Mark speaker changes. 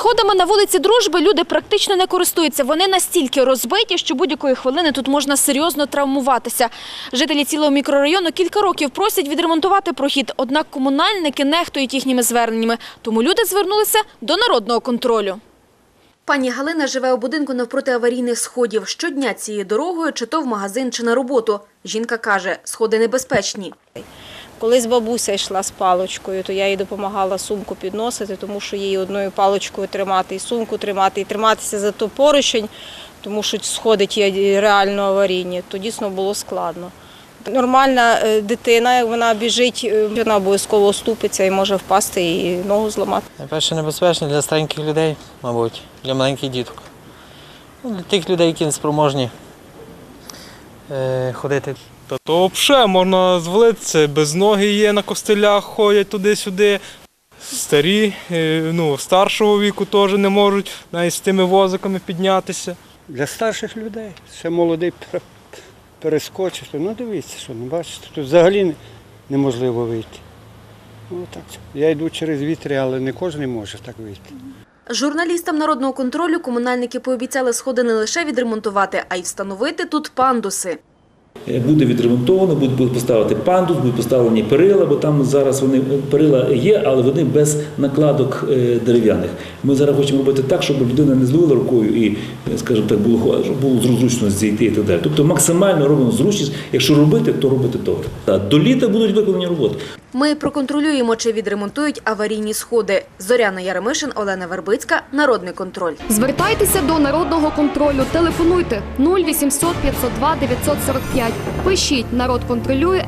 Speaker 1: Сходами на вулиці Дружби люди практично не користуються. Вони настільки розбиті, що будь-якої хвилини тут можна серйозно травмуватися. Жителі цілого мікрорайону кілька років просять відремонтувати прохід, однак комунальники нехтують їхніми зверненнями. Тому люди звернулися до народного контролю. Пані Галина живе у будинку навпроти аварійних сходів. Щодня цією дорогою чи то в магазин, чи на роботу. Жінка каже, сходи небезпечні.
Speaker 2: Колись бабуся йшла з паличкою, то я їй допомагала сумку підносити, тому що їй одною паличкою тримати і сумку тримати, і триматися за ту поручень, тому що сходи ті реально аварійні, то дійсно було складно. Нормальна е, дитина, як вона біжить, е, вона обов'язково оступиться і може впасти і ногу зламати.
Speaker 3: Найперше небезпечно для стареньких людей, мабуть, для маленьких діток. Ну, для тих людей, які не спроможні ходити.
Speaker 4: Та то взагалі можна звалитися, без ноги є на костелях, ходять туди-сюди. Старі, е, ну, старшого віку теж не можуть навіть з тими возиками піднятися.
Speaker 5: Для старших людей. Ще молодий пер- перескочить. Ну дивіться, що не бачите, тут взагалі неможливо вийти. Ну, так. Я йду через вітри, але не кожен може так вийти.
Speaker 1: Журналістам народного контролю комунальники пообіцяли сходи не лише відремонтувати, а й встановити тут пандуси.
Speaker 6: Е, Буде відремонтовано, будуть поставити пандус, будуть поставлені перила, бо там зараз вони перила є, але вони без накладок е, дерев'яних. Ми зараз хочемо робити так, щоб людина не зловила рукою і, е, скажімо так, було щоб було зручно зійти і так далі. Тобто максимально робимо зручність. Якщо робити, то робити добре. До літа будуть виконані роботи.
Speaker 1: Ми проконтролюємо, чи відремонтують аварійні сходи. Зоряна Яремишин, Олена Вербицька, Народний контроль.
Speaker 7: Звертайтеся до народного контролю. Телефонуйте 0800 502 945. Пишіть народ контролює.